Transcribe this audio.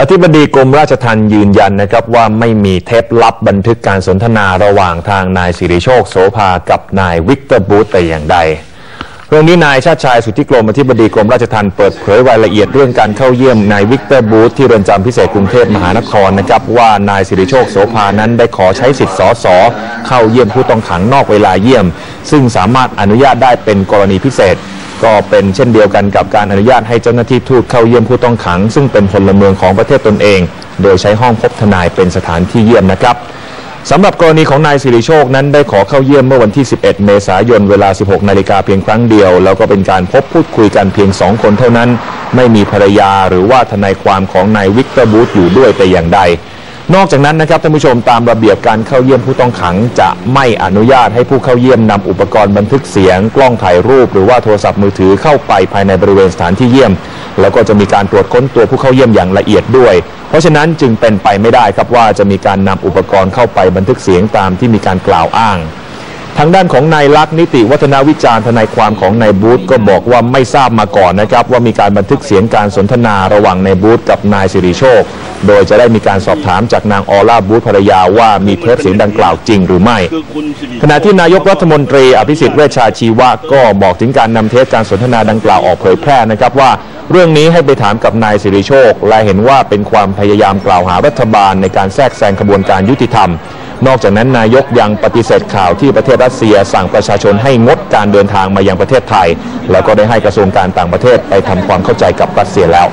อธิบดีกรมราชทัณฑ์ยืนยันนะครับว่าไม่มีเทปลับบันทึกการสนทนาระหว่างทางนายสิริโชคโสภากับนายวิกเตอร์บูธแต่อย่างใด เรื่องนี้นายชาติชายสุทธิกรมอธิบดีกรมราชทัณฑ์เปิดเผยรายละเอียดเรื่องการเข้าเยี่ยมนายวิกเตอร์บูธที่เรือนจำพิเศษกรุงเทพมหานครนะครับว่านายสิริโชคโสภานั้นได้ขอใช้สิทธิ์สสเข้าเยี่ยมผู้ต้องขังนอกเวลาเยี่ยม ซึ่งสามารถอนุญาตได้เป็นกรณีพิเศษ ก็เป็นเช่นเดียวกันกับการอนุญาตให้เจ้าหน้าที่ทูตเข้าเยี่ยมผู้ต้องขัง ซึ่งเป็นพลเมืองของประเทศตนเอง โดยใช้ห้องพบทนายเป็นสถานที่เยี่ยมนะครับสำหรับกรณีของนายสิริโชคนั้นได้ขอเข้าเยี่ยมเมื่อวันที่ 11 เมษายนเวลา 16 นาฬิกาเพียงครั้งเดียว แล้วก็เป็นการพบพูดคุยกันเพียง 2 คนเท่านั้น ไม่มีภรรยาหรือว่าทนายความของนายวิกเตอร์บูธอยู่ด้วยแต่อย่างใด นอกจากนั้นนะครับท่านผู้ชมตามระเบียบการเข้าเยี่ยมผู้ต้องขัง จะไม่อนุญาตให้ผู้เข้าเยี่ยมนำอุปกรณ์บันทึกเสียง กล้องถ่ายรูป หรือว่าโทรศัพท์มือถือเข้าไปภายในบริเวณสถานที่เยี่ยม แล้วก็จะมีการตรวจค้นตัวผู้เข้าเยี่ยมอย่างละเอียดด้วย เพราะฉะนั้นจึงเป็นไปไม่ได้ครับว่าจะมีการนำอุปกรณ์เข้าไปบันทึกเสียงตามที่มีการกล่าวอ้าง ทางด้านของนายลักษณ์นิติวัฒนาวิจารณ์ทนายความของนายบูธก็บอกว่าไม่ทราบมาก่อนนะครับ ว่ามีการบันทึกเสียงการสนทนาระหว่างนายบูธกับนายสิริโชค โดยจะได้มีการสอบถามจากนางออล่าบูธภรรยาว่ามีเทปเสียงดังกล่าวจริงหรือไม่ ขณะที่นายกรัฐมนตรีอภิสิทธิ์เวชชาชีวะก็บอกถึงการนำเทปการสนทนาดังกล่าวออกเผยแพร่นะครับว่า เรื่องนี้ให้ไปถามกับนายสิริโชค และเห็นว่าเป็นความพยายามกล่าวหารัฐบาลในการแทรกแซงกระบวนการยุติธรรม นอกจากนั้นนายกยังปฏิเสธข่าวที่ประเทศรัสเซียสั่งประชาชนให้งดการเดินทางมายังประเทศไทย แล้วก็ได้ให้กระทรวงการต่างประเทศไปทำความเข้าใจกับรัสเซียแล้ว